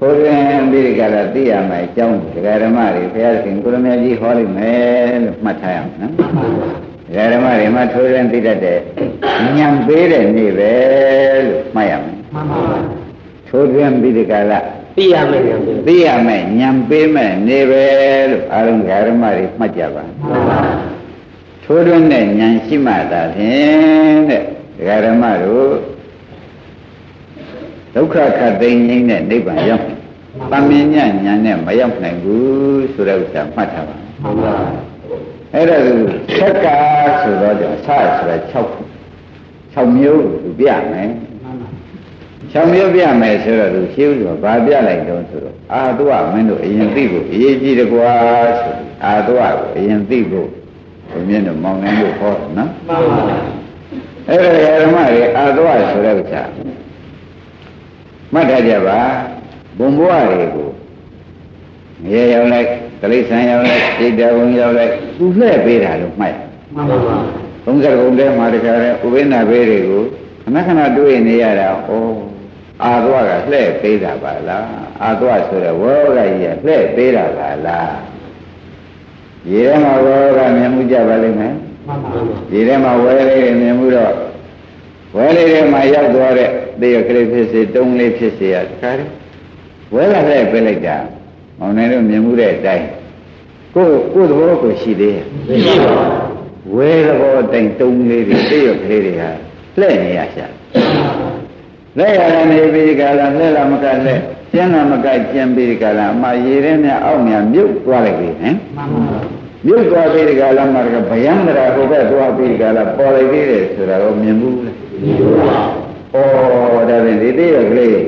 ဆိုရင်ပြီးဒီကရသိရမယ်အကြောင်းဒကာဓမ္မတွေဘုရားရှင်ကိုရမကြီးဟောလိမ့်မယ်လို့မှတ်ထားရအောင်နော်ဒကာဓမ္မတွေမှထိုးရင်သိတတ်တဲ့ညံပေးတဲ့နေ့ပဲလို့မှတ်ရမယ်မှန်ပါပါထိုးရင်ပြီးဒီကရသိရမယ်ဉာဏ်ပြီသိရမယ်ညံပေးမယ်နေပဲလို့အာရုံဒကာဓမ္မတွေမှတ်ကြပါမှန်ပါထိုးတွင်းတဲ့ဉာဏ်ရှိမှသာဖြင့်တဲ့ဒကာဓမ္မတို့ ဒုက္ခခတ်သိမ်းငိမ့်တဲ့နိဗ္ဗာန်ရောက်တယ်။ပမင်းညဉာဏ်နဲ့မရောက်နိုင်ဘူးဆိုတဲ့ဥစ္စာမှတ်ထားပါမှန်ပါ။အဲ့ဒါကသက္ကာဆိုတော့ကြောင့်ဆဆိုတာ6ခု6မျိုးသူပြမယ်။6မျိုးပြမယ်ဆိုတော့သူရှင်းဥစွာဘာပြလိုက်တော့ဆိုတော့အာတုဝမင်းတို့အရင်သိဖို့အရေးကြီးတယ်ကွာဆိုအာတုဝကိုအရင်သိဖို့ဘုမြင့်တို့မောင်နှံတို့ဟောတယ်နော်မှန်ပါအဲ့ဒါဓမ္မတွေအာသဝဆိုတဲ့ဥစ္စာ မှတ်ထားကြပါဘုံဘဝတွေကိုငရေရောက်လိုက်တိရစ္ဆာန်ရောက်လိုက်စိတ်တော်ဝင်ရောက်လိုက်သူလှည့်ပေးတာလို့မှတ်ရမှန်ပါပါသုံးစကုံထဲမှာတခါလဲဥပိ္ပနာဘေးတွေကိုခဏခဏတွေ့နေရတာဩအာသဝကလှည့်ပေးတာပါလားအာသဝဆိုတဲ့ဝေါကကြီးကလှည့်ပေးတာပါလားရေထဲမှာဝေါကမြင်မှုကြပါလိမ့်မယ်မှန်ပါဒီထဲမှာဝဲလေးတွေမြင်မှုတော့ဝဲလေးတွေမှာရောက်သွားတဲ့ တေရကလေးဖြစ်စေတုံးလေးဖြစ်စေရတခါတည်းဝဲလာတဲ့ပြလိုက်တာမောင်နေတို့မြင်မှုတဲ့အတိုင်းကိုယ်ကိုယ်သဘောကိုရှိသေးရဲ့သိပါပါဝဲသဘောအတိုင်းတုံးလေးတွေတေရကလေးတွေဟာလှဲ့နေရရှာလက်ရတာနေပြီးကြလားလှဲ့လာမကလှဲ့ကျင်းလာမကကျင်းပြီးကြလားအမရေထဲမြအောက်မြမြုပ်သွားလိုက်ပြီဟင်မှန်ပါမြုပ်သွားပြီးဒီကလာမှာကဗယံဒရာဟိုဘက်သွားပြီးဒီကလာပေါ်လိုက်သေးတယ်ဆိုတာကိုမြင်ဘူးလေဒီလိုပါ။ဩ ဒါဖြင့်ဒီသေးရကလေး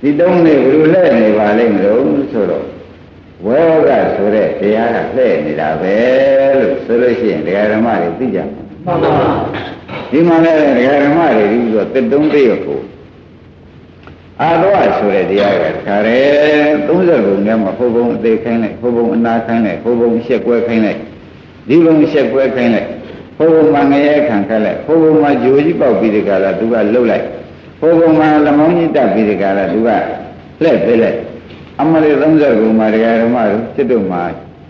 ဒီတုံးလေးဘယ်လိုလဲနေပါလိမ့်မလို့ဆိုတော့ဝေကဆိုတဲ့တရားကလှည့်နေတာပဲလို့ဆိုလို့ရှိရင်ဒကာဓမ္မတွေသိကြမှာမှန်ပါ။ဒီမှာလည်းဒကာဓမ္မတွေဒီလိုတစ်တုံးသေးရကိုအာရောဆိုတဲ့တရားကခါရဲ30ဘုံထဲမှာဟိုဘုံအသေးခိုင်းလိုက်ဟိုဘုံအနာခိုင်းလိုက်ဟိုဘုံရှက်ကွဲခိုင်းလိုက်ဒီဘုံရှက်ကွဲခိုင်းလိုက်ဟိုဘုံမှာငရဲခံခက်လိုက်ဟိုဘုံမှာဂျိုကြီးပေါက်ပြီးဒီကလာသူကလှုပ်လိုက် ဟိုဘုံမှာလမောင်းကြီးတက်ပြီးဒီကလာသူကလှည့်ပေးလိုက်အမလေး30ဘုံမှာတရားဓမ္မတို့စစ်တို့မှာ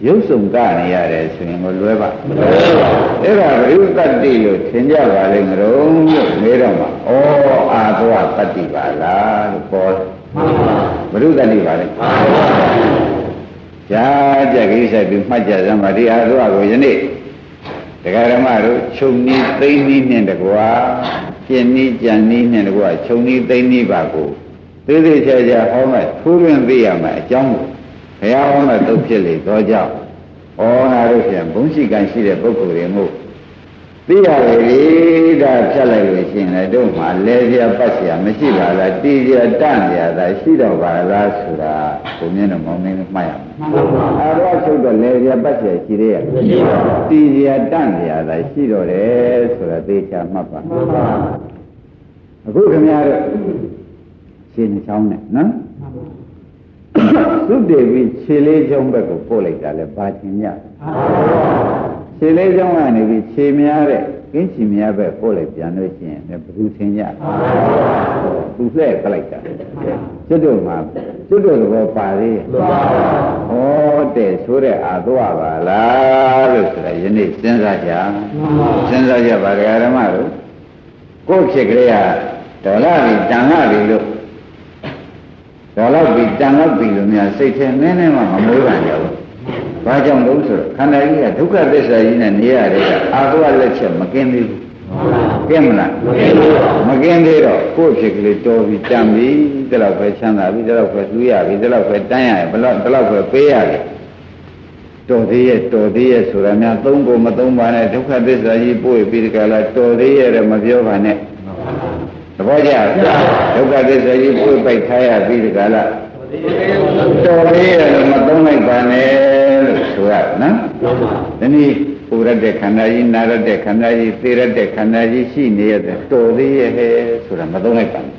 ရုပ်စုံကနေရတယ်ဆိုရင်ကိုလွဲပါမလွဲပါအဲ့ဒါဘိဥတ္တတိလို့ထင်ကြပါလိမ့်မလို့လို့မေးတော့မှာဩအာသောတတ္တိပါလားလို့ပေါ်တယ်မှန်ပါဘုရုတ္တတိပါလေမှန်ပါကြာကြကိစ္စပြီးမှတ်ကြစမ်းပါဒီအာသောကိုယနေ့တရားဓမ္မတို့ခြုံနီးသိမ့်နီးနဲ့တကွာ ကျင်နီးကြံနီးနဲ့တကွာခြုံနီးသိမ့်နီးပါကိုသေးသေးချာချာဟောမဲ့ထိုးတွင်သိရမယ်အကြောင်းကိုဘုရားဟောမဲ့သုတ်ဖြစ်လေသောကြောင့်ဩငါတို့ပြန်ဘုန်းရှိကံရှိတဲ့ပုဂ္ဂိုလ်တွေမို့ သိရတယ်လေဒါဖြတ်လိုက်လို့ရှိရင်လည်းတို့မှလဲပြပတ်เสียမရှိပါလားတီးပြတန့်ပြတာရှိတော့ပါလားဆိုတာဘုံမြင့်တော်မောင်းနေမှတ်ရမယ် မှန်ပါပါ အာရောချုပ်တော့လေပြပတ်เสียရှိသေးရဲ့ မရှိပါဘူး တီးပြတန့်ပြတာရှိတော့တယ်ဆိုတာသေချာမှတ်ပါ မှန်ပါ အခုခင်ဗျားတို့ရှင်းချောင်းနဲ့နော်သုတေပြီးခြေလေးချောင်းဘက်ကိုပို့လိုက်တာလဲဘာချင်းည ခြေလေးချောင်းကနေပြီးခြေများတဲ့ကင်းချီများဘက်ပို့လိုက်ပြန်လို့ရှိရင်လည်းဘယ်သူထင်ကြသူလှဲ့ပလိုက်တာကျွတ်တို့မှာကျွတ်တို့သဘောပါသေးရဲ့မှန်ပါဟောတဲ့ဆိုတဲ့အာသွားပါလားလို့ဆိုတာယနေ့စဉ်းစားကြမှန်ပါစဉ်းစားကြပါဒကာဓမ္မတို့ကိုယ့်ဖြစ်ကလေးကဒေါ်လာပြီတန်လာပြီလို့ဒေါ်လာပြီတန်လာပြီလို့များစိတ်ထဲနည်းနည်းမှမမွေးပါနဲ့ဘူး။ ဘာကြောင့်လို့ဆိုတော့ခန္ဓာကြီးကဒုက္ခသစ္စာကြီးနဲ့နေရတဲ့ကအာသွားလက်ချက်မကင်းသေးဘူး။ကင်းမလားမကင်းဘူးမကင်းသေးတော့ကိုယ့်ဖြစ်ကလေးတော်ပြီတန်ပြီဒါတော့ပဲချမ်းသာပြီဒါတော့ပဲလူရပြီဒါတော့ပဲတန်းရတယ်ဘလို့ဒါတော့ပဲပေးရတယ်တော်သေးရဲ့တော်သေးရဲ့ဆိုတာများသုံးကိုမသုံးပါနဲ့ဒုက္ခသစ္စာကြီးပို့ပြီးဒီကလာတော်သေးရဲ့တော့မပြောပါနဲ့သဘောကျလားဒုက္ခသစ္စာကြီးပို့ပိုက်ထားရပြီးဒီကလာတော်သေးရဲ့တော့မသုံးလိုက်ပါနဲ့လို့ ဆိုရနော်မှန်ပါဒီနည်းပူရတဲ့ခန္ဓာကြီးနာရတဲ့ခန္ဓာကြီးသိရတဲ့ခန္ဓာကြီးရှိနေရတဲ့တော်သေးရဲ့ဟဲ့ဆိုတာမသုံးလိုက်ပါနဲ့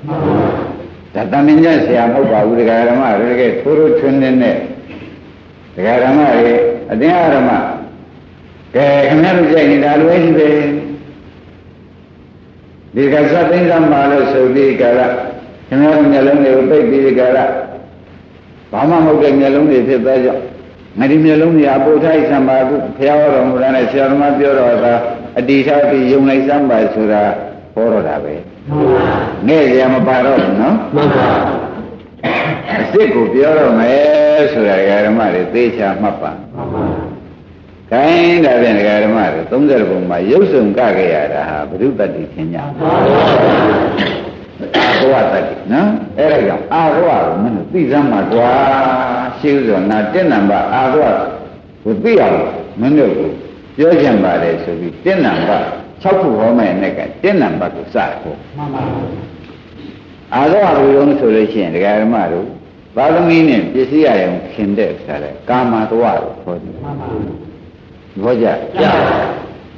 ဒါတမင်ညဆရာမဟုတ်ပါဘူးဒကာဓမ္မတွေတကယ်ထိုးထိုးထွန်းနေတဲ့ဒကာဓမ္မတွေအတင်းအဓမ္မကဲခင်ဗျားတို့ကြိုက်နေတာလွယ်ရှိတယ်ဒီကသသိန်းသမ္မာလို့ဆိုပြီးကြလားခင်ဗျားတို့မျက်လုံးတွေကိုပိတ်ပြီးကြလားဘာမှမဟုတ်တဲ့မျက်လုံးတွေဖြစ်သွားကြငါ ဒီမျက်လုံးတွေအပုထိုက်ဆံပါခုဖျားတော်မူတာနဲ့ဆရာသမားပြောတော့တာအတိထားပြီးယုံလိုက်စမ်းပါဆိုတာဟောတော့တာပဲငဲ့ရမပါတော့ဘူးနော်မှန်ပါအစ်စ်ကိုပြောတော့မယ်ဆိုတာဓမ္မတွေသေချာမှတ်ပါမှန်ပါခိုင်းဒါဖြင့်ဓမ္မတွေ30ပုံမှာရုပ်စုံကခဲ့ရတာဟာဘုရုတ္တိသင်ညာအာရဝတ္တိနော်အဲ့ဒါကြောင့်အာရဝကိုမင်းတို့သိစမ်းမှာကွာ ရှိဥစွာနာတက်နံပါတ်အာရဝကိုသိအောင်မင်းတို့ကိုပြောချင်ပါတယ်ဆိုပြီးတက်နံပါတ်6ခုဟောမယ်နဲ့ကတက်နံပါတ်ကိုစဟော မှန်ပါ အာရဝဘုရုံဆိုလို့ရှိရင်ဒကာဓမ္မတို့သာသမီနဲ့ပစ္စည်းရရင်ခင်တဲ့ဆရာလေကာမတဝလို့ခေါ်တယ် မှန်ပါ ဘောကြ ရ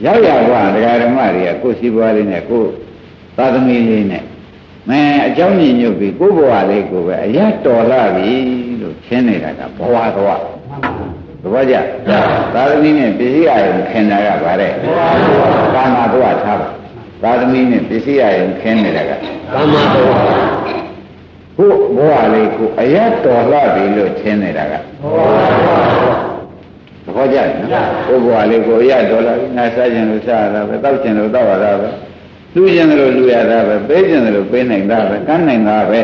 ရောက်ရကဒကာဓမ္မတွေကကိုယ်စီးပွားလေးနဲ့ကိုယ်သာသမီလေးနဲ့မင်းအเจ้าညီညွတ်ပြီးကိုယ်ဘဝလေးကိုပဲအရတော်လာပြီ လို့ရှင်းနေတာကဘဝတော်မှန်ပါသဘောကျသာသမီနဲ့ပစ္စည်းရရင်ခင်တာကဗါတဲ့ကာမတဝထားပါသာသမီနဲ့ပစ္စည်းရရင်ခင်နေတာကကာမတော်ကိုယ်ဘဝလေးကိုအရတော်လာပြီလို့ရှင်းနေတာကသဘောကျတယ်နော်ကိုယ်ဘဝလေးကိုရတော်လာပြီငါစားခြင်းလို့စားရတာပဲတောက်ခြင်းလို့တောက်ရတာပဲလူခြင်းလို့လူရတာပဲပေးခြင်းလို့ပေးနိုင်တာပဲကမ်းနိုင်တာပဲ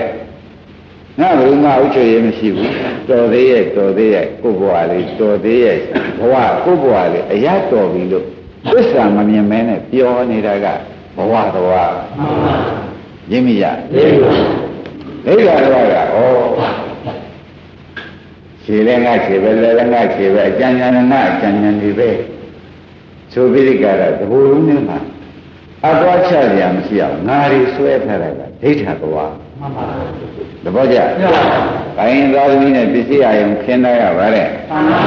ငါဘယ်မှဥချွေရမရှိဘူးတော်သေးရဲ့တော်သေးရဲ့ကိုယ်ဘဝလေးတော်သေးရဲ့ဘဝကိုယ်ဘဝလေးအရတော်ပြီလို့သစ္စာမမြင်မဲနဲ့ပြောနေတာကဘဝတော်မှန်ပါရင်းမိရရပါဒိဋ္ဌာတော်ကဩခြေလည်းငါခြေပဲလည်းလည်းငါခြေပဲအကြံဉာဏ်ငါအကြံဉာဏ်တွေပဲဆိုပြီးဒီကရတဘူလုံးနဲ့မှာအသွားချရမရှိအောင်ငါတွေဆွဲထားတာကဒိဋ္ဌာတော် မှန်ပါသဘောကျရပါ။ခိုင်းသားသမီးနဲ့ပစ္စည်းအယုံခင်းတတ်ရပါတဲ့မှန်ပါ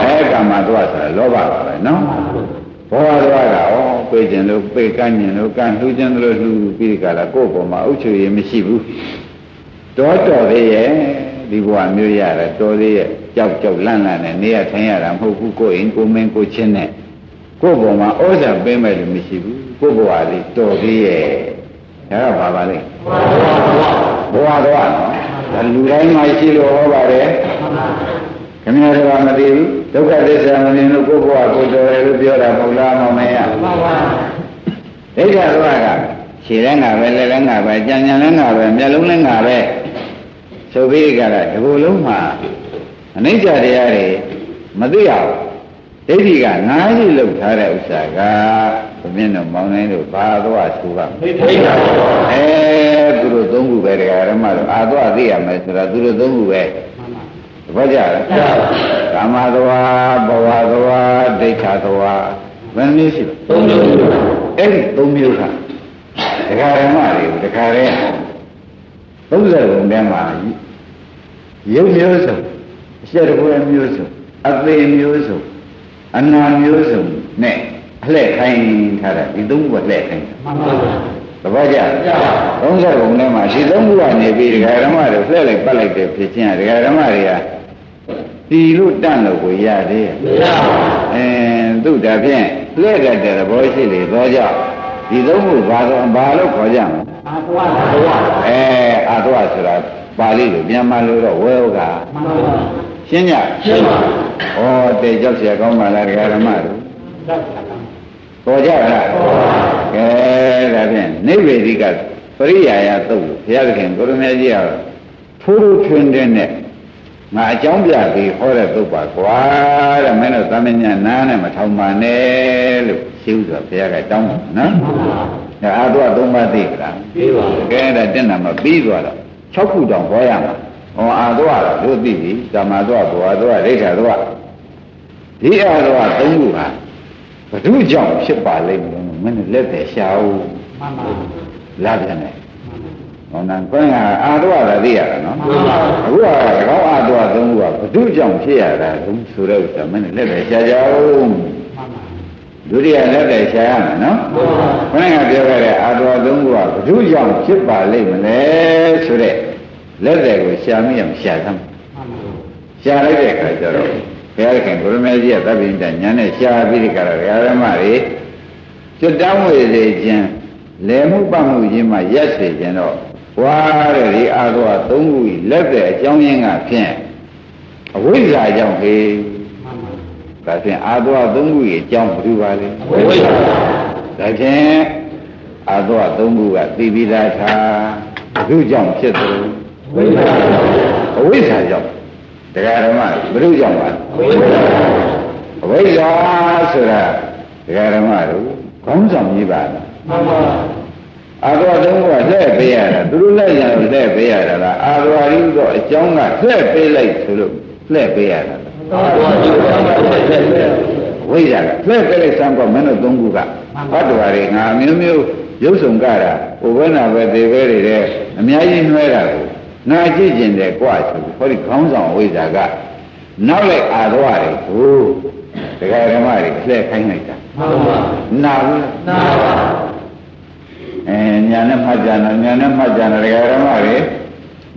။အဲကမ္မသွားဆိုတာလောဘပါပဲနော်။ဘောရသွားတာဩပြေးခြင်းလို့ပြေးကမ်းခြင်းလို့ကမ်းလှူခြင်းလို့လှူပြီးဒီကလာကိုယ့်ပေါ်မှာအုပ်ချုပ်ရမရှိဘူး။တော်တော်သေးရဲ့ဒီဘဝမျိုးရတာတော်သေးရဲ့ကြောက်ကြောက်လန့်လန့်နဲ့နေရထိုင်ရတာမဟုတ်ဘူးကိုယ်အိမ်ကိုယ်မင်းကိုယ်ချင်းနဲ့ကိုယ့်ပေါ်မှာဩဇာပေးမဲ့လို့မရှိဘူးကိုယ့်ဘဝလေးတော်သေးရဲ့ ဒါကဘာပါလဲဘဝတော့နော်ဒါလူတိုင်းမှာရှိလို့ဟောပါတယ်ခင်ဗျားတို့ကမသိဘူးဒုက္ခသစ္စာမမြင်လို့ကိုယ့်ဘဝကိုယ်တော်တယ်လို့ပြောတာမဟုတ်လားမောင်မင်းရမှန်ပါဒိဋ္ဌာတော့ကခြေလည်းငါပဲလက်လည်းငါပဲကြံကြံလည်းငါပဲမျက်လုံးလည်းငါပဲဆိုပြီးကြတာဒီလိုလုံးမှာအနိစ္စတရားတွေမသိအောင်ဒိဋ္ဌိကငါးကြီးလောက်ထားတဲ့ဥစ္စာကဘု မြင့်တို့မောင်နိုင်တို့ဘာတော့ဆိုပါဒိဋ္ဌိပါအဲသူတို့သုံးခုပဲတရားဓမ္မတို့အာသွားသိရမယ်ဆိုတာသူတို့သုံးခုပဲမှန်ပါသဘောကျလားကာမသွားဘဝသွားဒိဋ္ဌာသွားဘယ်နှမျိုးရှိလဲသုံးမျိုးအဲ့ဒီသုံးမျိုးကတရားဓမ္မတွေကိုတခါတည်း30ဘုံထဲမှာရုပ်မျိုးစုံအရှက်တပွဲမျိုးစုံအသေးမျိုးစုံအနာမျိုးစုံနဲ့အ လှည့်ခိုင်းထားတာဒီသုံးခုကလှည့်ခိုင်းတာ မှန်ပါ သဘောကျလား ရပါ 30ဘုံထဲမှာဒီသုံးခုကနေပြီးဒကာဓမ္မတွေလှည့်လိုက်ပတ်လိုက်တဲ့ဖြစ်ချင်းဒကာဓမ္မတွေကဒီလို့တန့်လို့ကိုရသေးရဲ့ မရပါ အဲသူ့ဒါဖြင့်လှည့်တတ်တဲ့သဘောရှိလေသောကြောင့်ဒီသုံးခုဘာလို့ဘာလို့ခေါ်ကြမလဲ အာဘဝဘဝ အဲအာသဝဆိုတာပါဠိလိုမြန်မာလိုတော့ဝဲဥက မှန်ပါ ရှင်းကြ ရှင်းပါ ဩတေကြောက်เสียကောင်းပါလားဒကာဓမ္မတို့ တော့ ပေါ်ကြလားကဲဒါဖြင့်နိဗ္ဗေဒိကပရိယာယသုတ်ဘုရားသခင်ကိုရမေကြီးကထိုးထိုးထွင်းတဲ့နဲ့ငါအကြောင်းပြပြီးဟောတဲ့သုတ်ပါကွာတဲ့မင်းတို့သမဉ္ဇနာနဲ့မထောင်ပါနဲ့လို့ရှင်းဥစွာဘုရားကတောင်းတယ်နော်မှန်ပါဒါအာတော့သုံးပါးသိကြလားပြီးပါကဲဒါတက်နာမပြီးသွားတော့6ခုတောင်ဟောရမှာဟောအာတော့တော့တို့သိပြီကာမတော့ဘောတော့ဒိဋ္ဌာတော့ဒီအာတော့သုံးခုဟာ ဘု து ကြောင့်ဖြစ်ပါလိမ့်မလို့မင်းတို့လက်တယ်ရှာဦး မှန်ပါ လာပြန်တယ်ဟောနံကွန်းကအာတော့သာသိရတာနော် မှန်ပါ အခုကကောင်းအာတော့သုံးခုကဘု து ကြောင့်ဖြစ်ရတာသုံးဆိုတော့ဆိုမင်းတို့လက်တယ်ရှာကြဦး မှန်ပါ ဒုတိယလက်တယ်ရှာရမယ်နော် ခဏကပြောခဲ့တဲ့အာတော်သုံးခုကဘု து ကြောင့်ဖြစ်ပါလိမ့်မလဲဆိုတဲ့လက်တွေကိုရှာမိအောင်ရှာသမ်း မှန်ပါ ရှာလိုက်တဲ့အခါကျတော့ ဘုရားခင်ဘုရမေကြီးကသဗ္ဗညတညာနဲ့ရှာပြီးဒီကရဘုရားဓမ္မတွေကျွတ်တောင်းဝေစေခြင်းလဲမှုပတ်မှုခြင်းမှရက်စေခြင်းတော့ဝါတဲ့ဒီအာတော်သုံးခုကြီးလက်တဲ့အကြောင်းရင်းကဖြင့်အဝိဇ္ဇာကြောင့်ဟေးဒါဖြင့်အာသဝသုံးခုရဲ့အကြောင်းဘယ်သူပါလဲဝိဇ္ဇာဒါဖြင့်အာသဝသုံးခုကသိပြီးသားသာဘယ်သူကြောင့်ဖြစ်သလဲဝိဇ္ဇာအဝိဇ္ဇာကြောင့် တရားဓမ္မဘယ်သူကြောင့်ပါဝိဇ္ဇာအဝိဇ္ဇာဆိုတာတရားဓမ္မတို့ခေါင်းဆောင်ကြီးပါလားမှန်ပါအာသဝသုံးခုကလှည့်ပေးရတာသူတို့လက်ရလို့လှည့်ပေးရတာလားအာသဝရီတော့အကြောင်းကလှည့်ပေးလိုက်ဆိုလို့လှည့်ပေးရတာလားသာဝတိကံပါဆက်ဆက်ဝိဇ္ဇာကလှည့်ပေးလိုက်စမ်းတော့မင်းတို့သုံးခုကဟောတော်ရီငါမျိုးမျိုးရုပ်ဆောင်ကြတာဟိုဘဲနာပဲသေပဲတွေတဲ့အများကြီးနှွဲတာကို ငါကြည့်ကျင်တယ်ကြွဆိုပြီးဟောဒီခေါင်းဆောင်ဝိဇ္ဇာကနောက်လိုက်အာသဝရီကိုတရားဓမ္မတွေလှည့်ခိုင်းလိုက်တာမှန်ပါနာဘူးလားနာပါအဲညာနဲ့မှတ်ကြတာညာနဲ့မှတ်ကြတာဒကာရမတွေ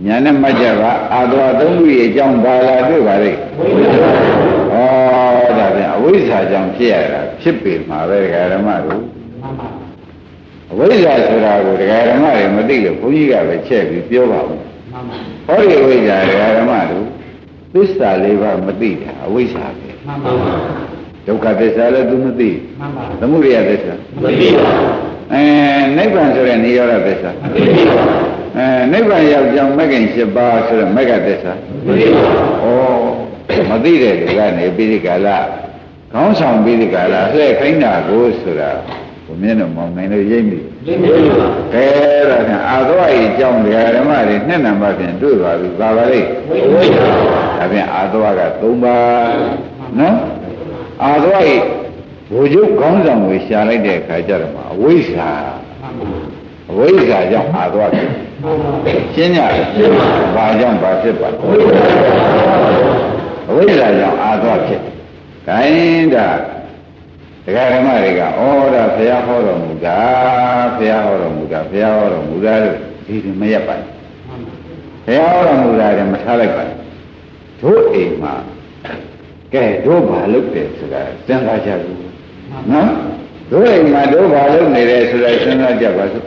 ညာနဲ့မှတ်ကြပါအာသဝသုံးခုရဲ့အကြောင်းဘာလာတွေ့ပါလိမ့်ဝိဇ္ဇာဩဒါပြန်အဝိဇ္ဇာကြောင့်ဖြစ်ရတာဖြစ်ပေမှာပဲဒကာရမတို့မှန်ပါအဝိဇ္ဇာဆိုတာကိုဒကာရမတွေမသိလို့ဘုန်းကြီးကပဲချက်ပြီးပြောပါဦးမှန်ပါ ဟောဒီအဝိဇ္ဇာဒကာရမတို့သစ္စာလေးပါးမသိတာအဝိဇ္ဇာပဲမှန်ပါဒုက္ခသစ္စာလည်းသူမသိမှန်ပါသမုဒယသစ္စာမသိပါအဲနိဗ္ဗာန်ဆိုတဲ့နိရောဓသစ္စာမသိပါအဲနိဗ္ဗာန်ရောက်ကြောင်းမဂ္ဂင်၈ပါးဆိုတော့မဂ္ဂသစ္စာမသိပါဩမသိတဲ့လူကနေပြီးဒီကလာခေါင်းဆောင်ပြီးဒီကလာလှည့်ခိုင်းတာကိုဆိုတာ ဘုမြင့်တော်မောင်နိုင်လို့ရိပ်မိသိပါကဲတော့ဖြင့်အာသဝဤအကြောင်းဓမ္မတွေနှစ်နံပါတ်ဖြင့်တွေ့ပါပြီပါပါလိမ့်ဝိဇ္ဇာဒါဖြင့်အာသဝက၃ပါးနော်အာသဝဤဘုရုပ်ခေါင်းဆောင်ကိုရှာလိုက်တဲ့အခါကျတော့မှအဝိဇ္ဇာမှန်ပါအဝိဇ္ဇာကြောင့်အာသဝဖြစ်မှန်ပါရှင်းကြတယ်ဘာကြောင့်ဘာဖြစ်ပါလဲဝိဇ္ဇာအဝိဇ္ဇာကြောင့်အာသဝဖြစ်။ဒါရင်ဒါ တရားဓမ္မတွေကဩဒါဘုရားဟောတော်မူတာဘုရားဟောတော်မူတာဘုရားဟောတော်မူတာလို့ဒီဒီမရက်ပါဘူး။ဘုရားဟောတော်မူတာလည်းမထားလိုက်ပါဘူး။တို့အိမ်မှာကဲတို့ဘာလုပ်တယ်ဆိုတာစဉ်းစားကြဘူး။နော်။တို့အိမ်မှာတို့ဘာလုပ်နေတယ်ဆိုတာစဉ်းစားကြပါစို့